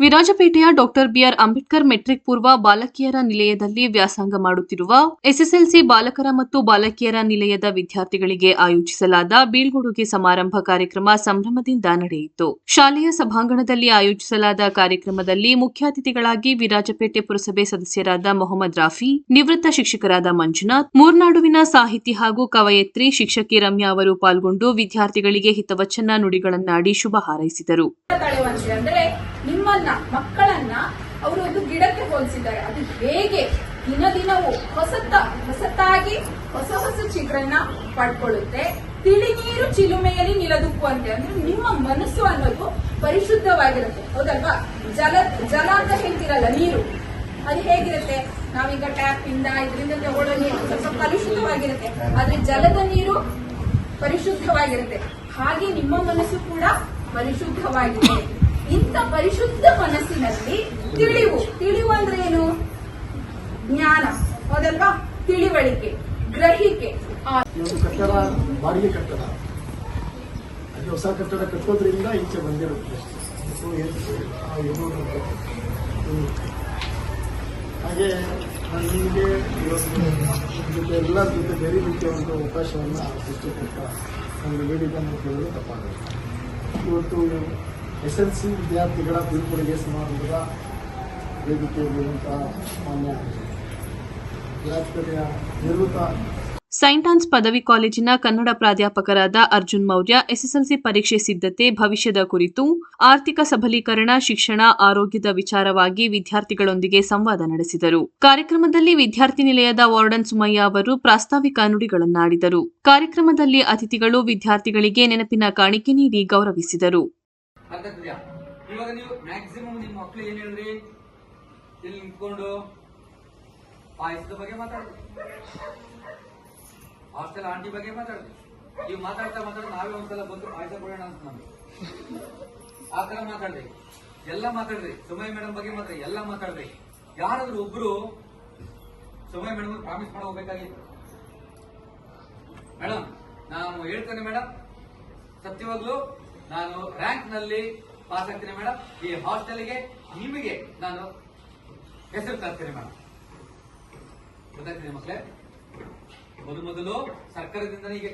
ವಿರಾಜಪೇಟೆಯ doctor B R Ambedkar matric ಪೂರ್ವ ಬಾಲಕಿಯರ ನಿಲಯದಲ್ಲಿ ವ್ಯಾಸಂಗ ಮಾಡುತ್ತಿರುವ ಎಸ್ಎಸ್ಎಲ್ಸಿ ಬಾಲಕರ ಮತ್ತು ಬಾಲಕಿಯರ ನಿಲಯದ ವಿದ್ಯಾರ್ಥಿಗಳಿಗೆ ಆಯೋಜಿಸಲಾದ ಬೀಳ್ಗೊಡುಗೆ ಸಮಾರಂಭ ಕಾರ್ಯಕ್ರಮ ಸಂಭ್ರಮದಿಂದ ನಡೆಯಿತು. ಶಾಲೆಯ ಸಭಾಂಗಣದಲ್ಲಿ ಆಯೋಜಿಸಲಾದ ಕಾರ್ಯಕ್ರಮದಲ್ಲಿ ಮುಖ್ಯ ಅತಿಥಿಗಳಾಗಿ ವಿರಾಜಪೇಟೆ ಪುರಸಭೆ ಸದಸ್ಯರಾದ ಮೊಹಮ್ಮದ್ ರಾಫಿ, ನಿವೃತ್ತ ಶಿಕ್ಷಕರಾದ ಮಂಜುನಾಥ್, ಮೂರ್ನಾಡುವಿನ ಸಾಹಿತಿ ಹಾಗೂ ಕವಯತ್ರಿ ಶಿಕ್ಷಕಿ ರಮ್ಯಾ ಅವರು ಪಾಲ್ಗೊಂಡು ವಿದ್ಯಾರ್ಥಿಗಳಿಗೆ ಹಿತವಚನ ನುಡಿಗಳನ್ನಾಡಿ ಶುಭ ಹಾರೈಸಿದರು. ನಿಮ್ಮನ್ನ, ಮಕ್ಕಳನ್ನ ಅವರು ಒಂದು ಗಿಡಕ್ಕೆ ಹೋಲಿಸಿದ್ದಾರೆ. ಅದು ಹೇಗೆ? ದಿನ ದಿನವೂ ಹೊಸತ ಹೊಸತಾಗಿ ಹೊಸ ಹೊಸ ಚಿಗ್ರನ್ನ ಪಡ್ಕೊಳ್ಳುತ್ತೆ. ತಿಳಿ ನೀರು ಚಿಲುಮೆಯಲ್ಲಿ ನಿಲದುಕ್ಕುವಂತೆ ಅಂದ್ರೆ ನಿಮ್ಮ ಮನಸ್ಸು ಅನ್ನೋದು ಪರಿಶುದ್ಧವಾಗಿರುತ್ತೆ. ಹೌದಲ್ವಾ? ಜಲ ಜಲ ಅಂತ ಹೇಳ್ತಿರಲ್ಲ, ನೀರು. ಅದು ಹೇಗಿರುತ್ತೆ? ನಾವೀಗ ಟ್ಯಾಪ್ ಇಂದ ಇದರಿಂದ ತಗೊಳ್ಳೋ ನೀರು ಸ್ವಲ್ಪ ಕಲುಷಿತವಾಗಿರುತ್ತೆ ಆದ್ರೆ ಜಲದ ನೀರು ಪರಿಶುದ್ಧವಾಗಿರುತ್ತೆ. ಹಾಗೆ ನಿಮ್ಮ ಮನಸ್ಸು ಕೂಡ ಪರಿಶುದ್ಧವಾಗಿದೆ ಇಂಥ ಪರಿಶುದ್ಧ ಮನಸ್ಸಿನಲ್ಲಿ ತಿಳಿವು. ತಿಳಿವು ಅಂದ್ರೆ ಏನು? ಜ್ಞಾನ. ಹೌದಲ್ವಾ? ತಿಳಿವಳಿಕೆ, ಗ್ರಹಿಕೆ. ಅದು ಹೊಸ ಕಟ್ಟಡ ಕಟ್ಟೋದ್ರಿಂದ ಈಚೆ ಬಂದಿರುತ್ತೆ. ಹಾಗೆ ನಾನು ನಿಮಗೆ ಇವತ್ತು ನಿಮ್ ಜೊತೆ ಬೆರೀಲಿಕ್ಕೆ ಒಂದು ಅವಕಾಶವನ್ನು ಸೃಷ್ಟಿಕೊಟ್ಟ ಒಂದು ನೀಡಿದ್ದನ್ನು ಕೇಳಲು ತಪ್ಪಾಗುತ್ತೆ ಇವತ್ತು ಎಸ್ ವಿದ್ಯಾರ್ಥಿಗಳ ಬೀಳ್ಕೊಡುಗೆ ಸಮಾರಂಭದ ವೇದಿಕೆಯಲ್ಲಿರುವಂತಹ ಮಾನ್ಯ ವಿರಾಜಪೇಟೆಯ ನಿವೃತ್ತ ಸೈಂಟ್ ಆನ್ಸ್ ಪದವಿ ಕಾಲೇಜಿನ ಕನ್ನಡ ಪ್ರಾಧ್ಯಾಪಕರಾದ ಅರ್ಜುನ್ ಮೌರ್ಯ ಎಸ್ಎಸ್ಎಲ್ಸಿ ಪರೀಕ್ಷೆ ಸಿದ್ಧತೆ, ಭವಿಷ್ಯದ ಕುರಿತು ಆರ್ಥಿಕ ಸಬಲೀಕರಣ, ಶಿಕ್ಷಣ, ಆರೋಗ್ಯದ ವಿಚಾರವಾಗಿ ವಿದ್ಯಾರ್ಥಿಗಳೊಂದಿಗೆ ಸಂವಾದ ನಡೆಸಿದರು. ಕಾರ್ಯಕ್ರಮದಲ್ಲಿ ವಿದ್ಯಾರ್ಥಿ ನಿಲಯದ ವಾರ್ಡನ್ ಸುಮಯ್ಯ ಅವರು ಪ್ರಾಸ್ತಾವಿಕ ನುಡಿಗಳನ್ನಾಡಿದರು. ಕಾರ್ಯಕ್ರಮದಲ್ಲಿ ಅತಿಥಿಗಳು ವಿದ್ಯಾರ್ಥಿಗಳಿಗೆ ನೆನಪಿನ ಕಾಣಿಕೆ ನೀಡಿ ಗೌರವಿಸಿದರು. ಅರ್ಥ ಆಗ್ತಿದ್ಯಾ ಇವಾಗ ನೀವು ಮ್ಯಾಕ್ಸಿಮಮ್ ನಿಮ್ಮ ಮಕ್ಳು ಏನ್ ಹೇಳ್ರಿ? ಇಲ್ಲಿ ನಿಂತ್ಕೊಂಡು ಪಾಯಸದ ಬಗ್ಗೆ ಮಾತಾಡಿದ್ರಿ ಹಾಸ್ಟೆಲ್ ಆಂಟಿ ಬಗ್ಗೆ ಮಾತಾಡಿದ್ರಿ ನೀವು ಮಾತಾಡ್ತಾ ಮಾತಾಡಿ ನಾವೇ ಒಂದ್ಸಲ ಬಂದು ಪಾಯಸ ಕೊಡೋಣ ಅಂತ ನಮ್ಗೆ ಆ ತರ ಮಾತಾಡ್ರಿ. ಎಲ್ಲ ಮಾತಾಡ್ರಿ. ಸುಮಯ ಮೇಡಮ್ ಬಗ್ಗೆ ಮಾತ್ರ ಎಲ್ಲ ಮಾತಾಡ್ರಿ. ಯಾರಾದ್ರೂ ಒಬ್ರು ಸುಮಯ ಮೇಡಮ್ ಪ್ರಾಮಿಸ್ ಮಾಡ ಹೋಗ್ಬೇಕಾಗಿತ್ತು. ಮೇಡಮ್ ನಾನು ಹೇಳ್ತೇನೆ ಮೇಡಮ್ ಸತ್ಯವಾಗ್ಲೂ ನಾನು ರ್ಯಾಂಕ್ನಲ್ಲಿ ಪಾಸ್ ಆಗ್ತೀನಿ ಮೇಡಮ್ ಈ ಹಾಸ್ಟೆಲ್ಗೆ ನಿಮಗೆ ನಾನು ಹೆಸರು ತರ್ತೀನಿ ಮೇಡಮ್ ಗೊತ್ತಾಗ್ತೀನಿ ಮಕ್ಕಳೇ? ಮೊದಲು ಮೊದಲು ಸರ್ಕಾರದಿಂದ ಈಗ